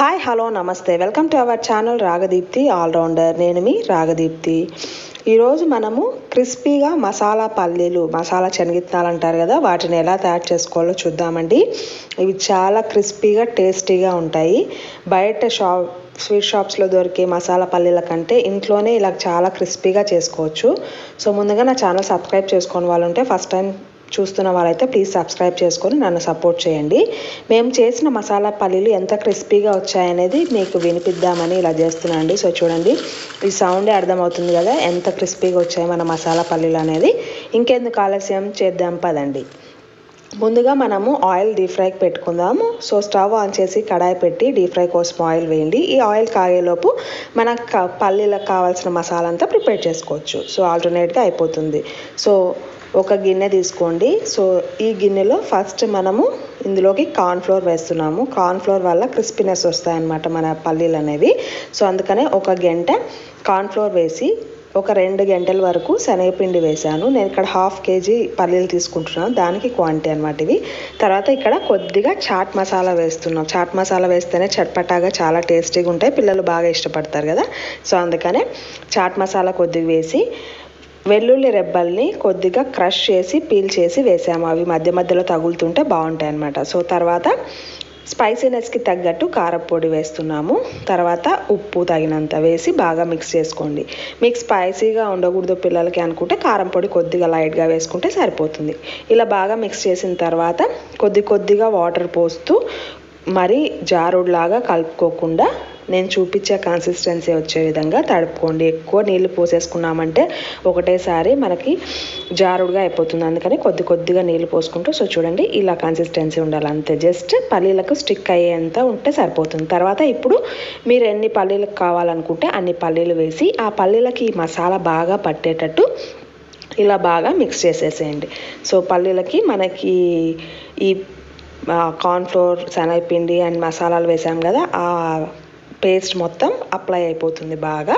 Hi hello నమస్తే. Welcome to our channel Ragadeepthi allrounder నేను మీ రాగదీప్తి ఈరోజు మనము క్రిస్పీగా మసాలా పల్లీలు మసాలా శనగిత్తనాలు అంటారు కదా వాటిని ఎలా తయారు చేసుకోవాలో చూద్దామండి. ఇవి చాలా క్రిస్పీగా టేస్టీగా ఉంటాయి. బయట షాప్ స్వీట్ షాప్స్లో దొరికే మసాలా పల్లీల కంటే ఇంట్లోనే ఇలా చాలా క్రిస్పీగా చేసుకోవచ్చు. సో ముందుగా నా ఛానల్ సబ్స్క్రైబ్ చేసుకొని వాళ్ళు ఉంటే ఫస్ట్ టైం చూస్తున్న వాళ్ళైతే ప్లీజ్ సబ్స్క్రైబ్ చేసుకొని నన్ను సపోర్ట్ చేయండి. మేము చేసిన మసాలా పల్లీలు ఎంత క్రిస్పీగా వచ్చాయనేది మీకు వినిపిద్దామని ఇలా చేస్తున్నాండి సో చూడండి ఈ సౌండే అర్థమవుతుంది కదా ఎంత క్రిస్పీగా వచ్చాయి మన మసాలా పల్లీలు అనేది. ఇంకెందుకు ఆలస్యం? చేద్దాం పదండి. ముందుగా మనము ఆయిల్ డీప్ ఫ్రైకి పెట్టుకుందాము. సో స్టవ్ ఆన్ చేసి కడాయి పెట్టి డీప్ ఫ్రై కోసం ఆయిల్ వేయండి. ఈ ఆయిల్ కాగేలోపు మనకు పల్లీలకు కావాల్సిన మసాలా అంతా ప్రిపేర్ చేసుకోవచ్చు. సో ఆల్టర్నేట్గా అయిపోతుంది. సో ఒక గిన్నె తీసుకోండి. సో ఈ గిన్నెలో ఫస్ట్ మనము ఇందులోకి కార్న్ఫ్లోర్ వేస్తున్నాము. కార్న్ఫ్లోర్ వల్ల క్రిస్పీనెస్ వస్తాయన్నమాట మన పల్లీలు అనేవి సో అందుకనే ఒక గంట కార్న్ఫ్లోర్ వేసి ఒక రెండు గంటల వరకు శనగపిండి వేశాను. నేను ఇక్కడ హాఫ్ కేజీ పల్లీలు తీసుకుంటున్నాను. దానికి క్వాంటిటీ అనమాట ఇవి. తర్వాత ఇక్కడ కొద్దిగా చాట్ మసాలా వేస్తున్నాం. చాట్ మసాలా వేస్తేనే చట్పటాగా చాలా టేస్టీగా ఉంటాయి. పిల్లలు బాగా ఇష్టపడతారు కదా. సో అందుకనే చాట్ మసాలా కొద్దిగా వేసి వెల్లుల్లి రెబ్బల్ని కొద్దిగా క్రష్ చేసి పీల్ చేసి వేసాము. అవి మధ్య మధ్యలో తగులుతుంటే బాగుంటాయి అన్నమాట సో తర్వాత స్పైసీనెస్కి తగ్గట్టు కారపొడి వేస్తున్నాము. తర్వాత ఉప్పు తగినంత వేసి బాగా మిక్స్ చేసుకోండి. మీకు స్పైసీగా ఉండకూడదు పిల్లలకి అనుకుంటే కారం పొడి కొద్దిగా లైట్గా వేసుకుంటే సరిపోతుంది. ఇలా బాగా మిక్స్ చేసిన తర్వాత కొద్ది కొద్దిగా వాటర్ పోస్తూ మరి జారుడులాగా కలుపుకోకుండా నేను చూపించే కన్సిస్టెన్సీ వచ్చే విధంగా తడుపుకోండి. ఎక్కువ నీళ్ళు పోసేసుకున్నామంటే ఒకటేసారి మనకి జారుడుగా అయిపోతుంది. అందుకని కొద్ది కొద్దిగా నీళ్ళు పోసుకుంటూ సో చూడండి ఇలా కన్సిస్టెన్సీ ఉండాలి అంతే జస్ట్ పల్లీలకు స్టిక్ అయ్యేంత ఉంటే సరిపోతుంది. తర్వాత ఇప్పుడు మీరు ఎన్ని పల్లీలకు కావాలనుకుంటే అన్ని పల్లీలు వేసి ఆ పల్లీలకి ఈ మసాలా బాగా పట్టేటట్టు ఇలా బాగా మిక్స్ చేసేసేయండి. సో పల్లీలకి మనకి ఈ కార్న్ఫ్లోర్ శనగపిండి అండ్ మసాలాలు వేసాం కదా ఆ పేస్ట్ మొత్తం అప్లై అయిపోతుంది బాగా.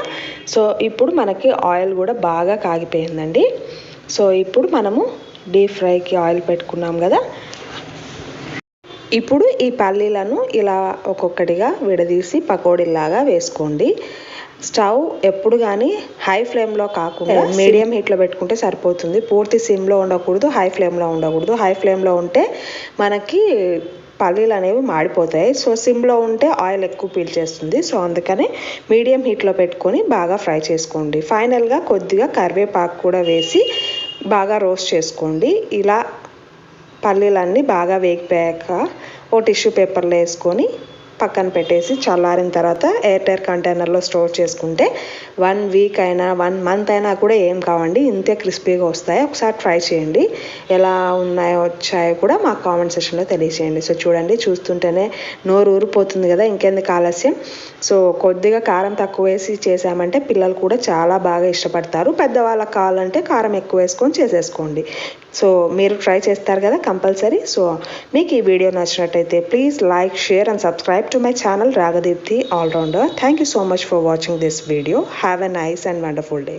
సో ఇప్పుడు మనకి ఆయిల్ కూడా బాగా కాగిపోయిందండి. సో ఇప్పుడు మనము డీప్ ఫ్రైకి ఆయిల్ పెట్టుకున్నాం కదా. ఇప్పుడు ఈ పల్లీలను ఇలా ఒక్కొక్కటిగా విడదీసి పకోడీలాగా వేసుకోండి. స్టవ్ ఎప్పుడు కానీ హై ఫ్లేమ్లో కాకుండా మీడియం హీట్లో పెట్టుకుంటే సరిపోతుంది. పూర్తి సిమ్లో ఉండకూడదు హై ఫ్లేమ్లో ఉండకూడదు. హై ఫ్లేమ్లో ఉంటే మనకి పల్లీలు అనేవి మాడిపోతాయి. సో సిమ్లో ఉంటే ఆయిల్ ఎక్కువ పీల్చేస్తుంది సో అందుకనే మీడియం హీట్లో పెట్టుకొని బాగా ఫ్రై చేసుకోండి. ఫైనల్గా కొద్దిగా కరివేపాకు కూడా వేసి బాగా రోస్ట్ చేసుకోండి. ఇలా పల్లీలన్నీ బాగా వేగిపోయాక ఓ టిష్యూ పేపర్లో వేసుకొని పక్కన పెట్టేసి చల్లారిన తర్వాత ఎయిర్టైర్ కంటైనర్లో స్టోర్ చేసుకుంటే వన్ వీక్ అయినా వన్ మంత్ అయినా కూడా ఏం కావండి. ఇంతే క్రిస్పీగా వస్తాయి. ఒకసారి ట్రై చేయండి. ఎలా ఉన్నాయో వచ్చాయో కూడా మా కామెంట్ సెక్షన్లో తెలియచేయండి. సో చూడండి చూస్తుంటేనే నోరు ఊరిపోతుంది కదా ఇంకెందుకు ఆలస్యం? సో కొద్దిగా కారం తక్కువ వేసి చేసామంటే పిల్లలు కూడా చాలా బాగా ఇష్టపడతారు. పెద్దవాళ్ళకి కావాలంటే కారం ఎక్కువ వేసుకొని చేసేసుకోండి. సో మీరు ట్రై చేస్తారు కదా కంపల్సరీ. సో మీకు ఈ వీడియో నచ్చినట్టయితే please like share and subscribe to my channel Ragadeepthi allrounder thank you so much for watching this video have a nice and wonderful day